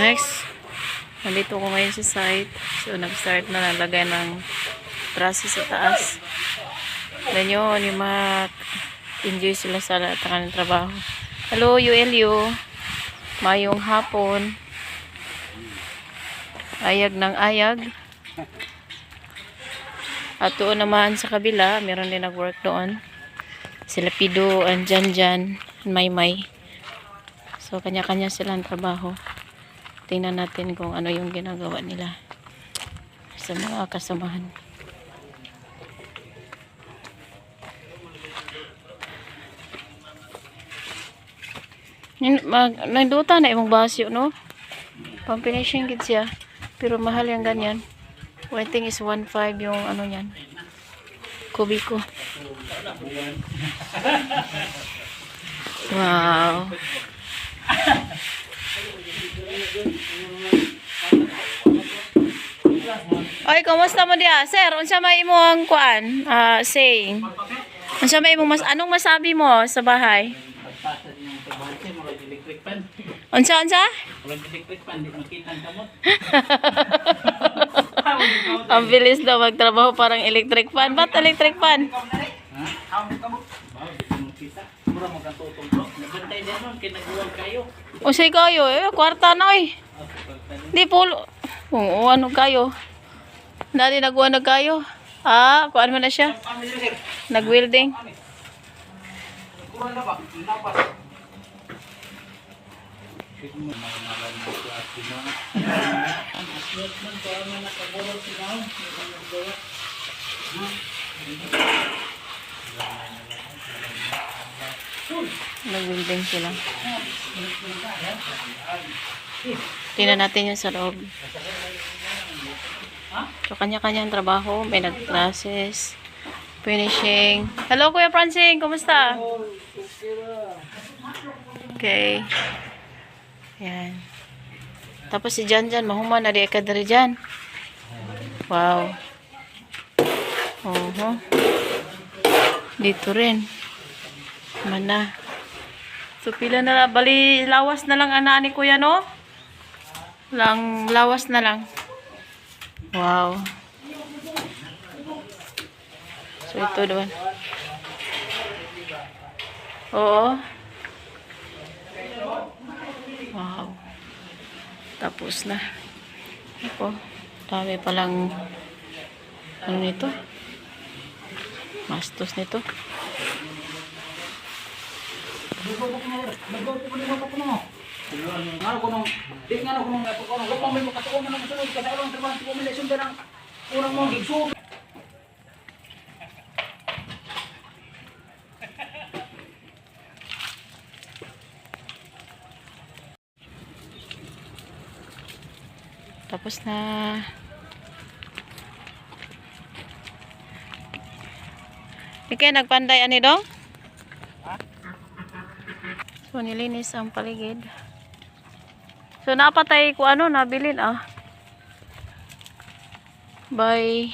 Next, nandito ko ngayon sa site. So, nag-start na nalagay ng traso sa taas. Then yun, yung mga enjoy sila sa kanilang trabaho. Hello, ULU. Mayong hapon. Ayag ng ayag. At doon naman sa kabila, meron din nag-work doon. Sila Pido, and Jan Jan, and Maymay. So, kanya-kanya silang trabaho. Tingnan natin kung ano yung ginagawa nila sa mga kasamahan. Nagduta na imong basyo, no? Pang finishing gid siya. Pero mahal yung ganyan. I think is 1.5 yung ano yan. Kubiko. Wow. Oy, kumusta mo dia? Sir, unsa may imong kuan? Ah, saying. Unsa may imong mas anong masabi mo sa bahay? Unsa unsa? Ang. Ang bilis daw magtrabaho parang electric fan. Ba't electric fan? Ang. O say kayo, eh, kwarta na eh. Di pulo. Oo, ano kayo? Dati nagwa na kayo. Ah, kuan mo na siya. Nag-welding. Nag-welding sila. Tingnan natin yung sa loob. So, kanya-kanyang trabaho. May nag-classes. Finishing. Hello, Kuya Francine. Kumusta? Okay. Yan. Tapos si Jan Jan, mahuman na ka dari Jan. Wow. Oho. Dito rin. Mana. So, pila na lang. Bali, lawas na lang ana ni kuya, no? Lang, lawas na lang. Wow. So, ito doon. Oo. Wow. Tapos na. Ako. Dami palang ano nito? Mastos nito. Ano ko nung, di nga ako nung nato ko nung, wala may makatuon na nang sunod, kasi alam trabaho ko may lesson ng unang mga gigso. Tapos na. Ikaw nagpanday ani dong? So nilinis ang paligid. So napatay ko ano nabilin ah. By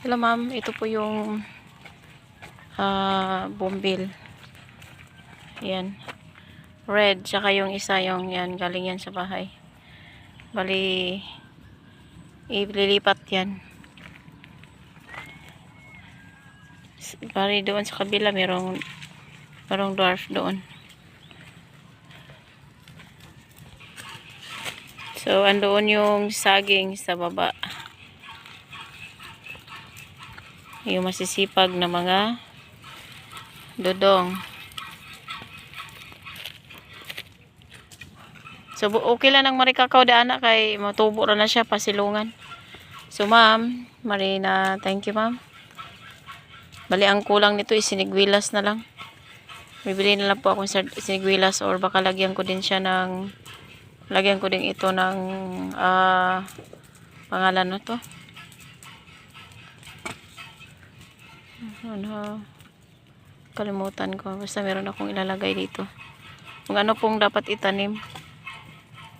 Hello ma'am, ito po yung ah bombil. Yan. Red, tsaka yung isa yung yan, galing yan sa bahay. Bali, ililipat yan. Bali doon sa kabila, merong, merong dwarf doon. So, andoon yung saging sa baba. Yung masisipag na mga dodong. So, okay lang ng marikakaw da anak kay matubo na siya pasilungan. So, ma'am, Marina, thank you, ma'am. Bali, ang kulang nito is sinigwilas na lang. Bibili na lang po akong sinigwilas or baka lagyan ko din siya ng lagyan ko din ito ng ah, pangalan na to. Ano, kalimutan ko. Basta meron akong ilalagay dito. Kung ano pong dapat itanim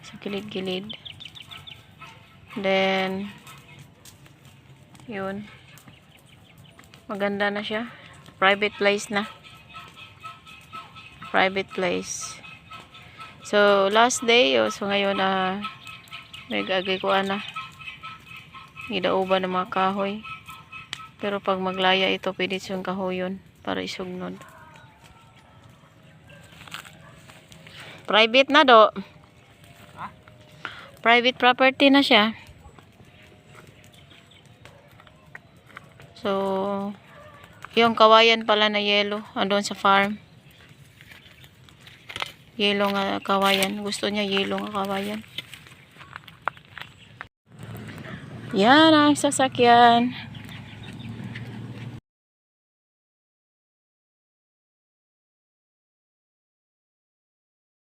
sa gilid-gilid. Then, yun. Maganda na siya. Private place na. Private place. So, last day, oh, so ngayon na nag-agay ko ana. Gidauban ng mga kahoy. Pero pag maglaya ito, pwede siyang kahoyon para isugnod. Private na do. Private property na siya. So, yung kawayan pala na yellow, andun sa farm. Yellow nga kawayan. Gusto niya yellow nga kawayan. Yan ang sasakyan.